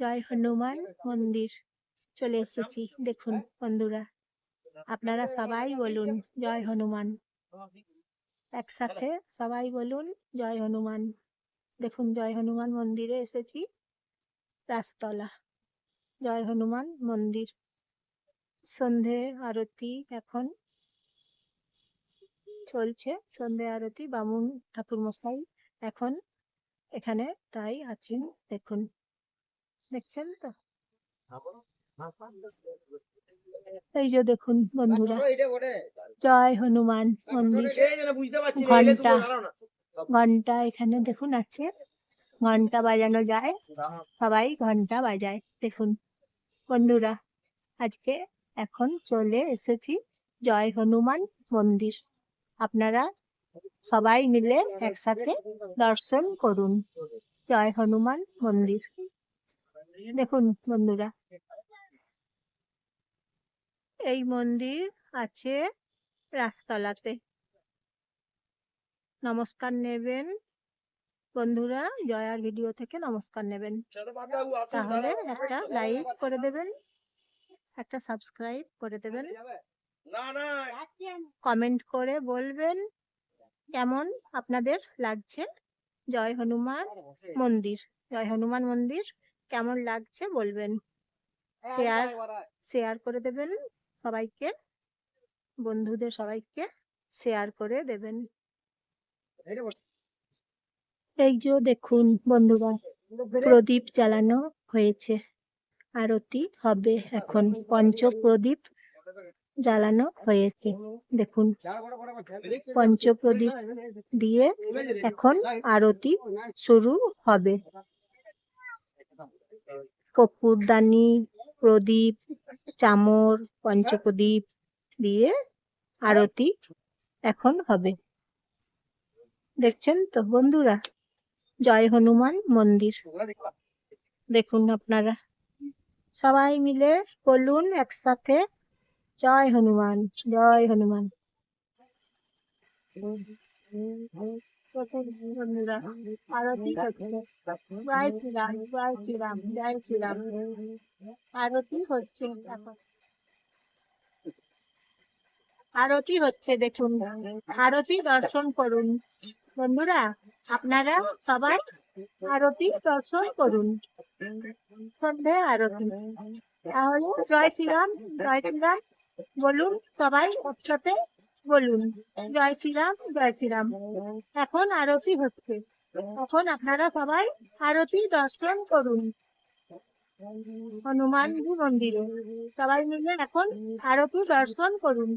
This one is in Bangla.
জয় হনুমান মন্দির। চলে এসেছি, দেখুন বন্ধুরা। আপনারা সবাই বলুন জয় হনুমান। একসাথে সবাই বলুন জয় হনুমান। দেখুন জয় হনুমান মন্দিরে এসেছি, রাসতলা। জয় হনুমান মন্দির। সন্ধে আরতি এখন চলছে, সন্ধে আরতি বামুন ঠাকুর মশাই এখন এখানে তাই আছেন, দেখুন। দেখছেন তো? এই যে দেখুন বন্ধুরা জয় হনুমান মন্দির। ঘণ্টা। ঘণ্টা এখানে দেখুন আছে ঘণ্টা বাজানো যায়। সবাই ঘণ্টা বাজায় দেখুন। বন্ধুরা আজকে এখন চলে এসেছি জয় হনুমান মন্দির। আপনারা সবাই মিলে একসাথে দর্শন করুন। জয় হনুমান মন্দির। দেখুন বন্ধুরা। এই মন্দির আছে রাজতলাতে নমস্কার নেবেন। বন্ধুরা জয়ার ভিডিও থেকে নমস্কার নেবেন। তাহলে একটা লাইক করে দেবেন, একটা সাবস্ক্রাইব করে দেবেন। কমেন্ট করে বলবেন কেমন আপনাদের লাগছে। জয় হনুমান মন্দির। জয় হনুমান মন্দির। কেমন লাগছে বলবেন? শেয়ার শেয়ার করে দেবেন সবাইকে বন্ধুদের সবাইকে শেয়ার করে দেবেন। এই যে দেখুন বন্ধুরা প্রদীপ জ্বালানো হয়েছে আরতি হবে এখন পঞ্চ প্রদীপ জ্বালানো হয়েছে। দেখুন পঞ্চ প্রদীপ দিয়ে এখন আরতি শুরু হবে। কপুরদানি, প্রদীপ, চামর, পঞ্চপ্রদীপ দিয়ে আরতি এখন হবে। দেখছেন তো বন্ধুরা? জয় হনুমান মন্দির। দেখুন আপনারা। সবাই মিলে বলুন একসাথে, জয় হনুমান জয় হনুমান। আরতি হচ্ছে আরতি হচ্ছে দেখুন আরতি দর্শন করুন, বন্ধুরা, আপনারা সবাই আরতি দর্শন করুন সন্ধে আরতি। তাহলে জয় শ্রীরাম জয় শ্রীরাম, বলুন সবাই একসাথে বলুন, জয় শ্রীরাম জয় শ্রীরাম। এখন আরতি হচ্ছে। এখন আপনারা সবাই আরতি দর্শন করুন। হনুমান মন্দিরে। সবাই মিলে এখন আরতি দর্শন করুন।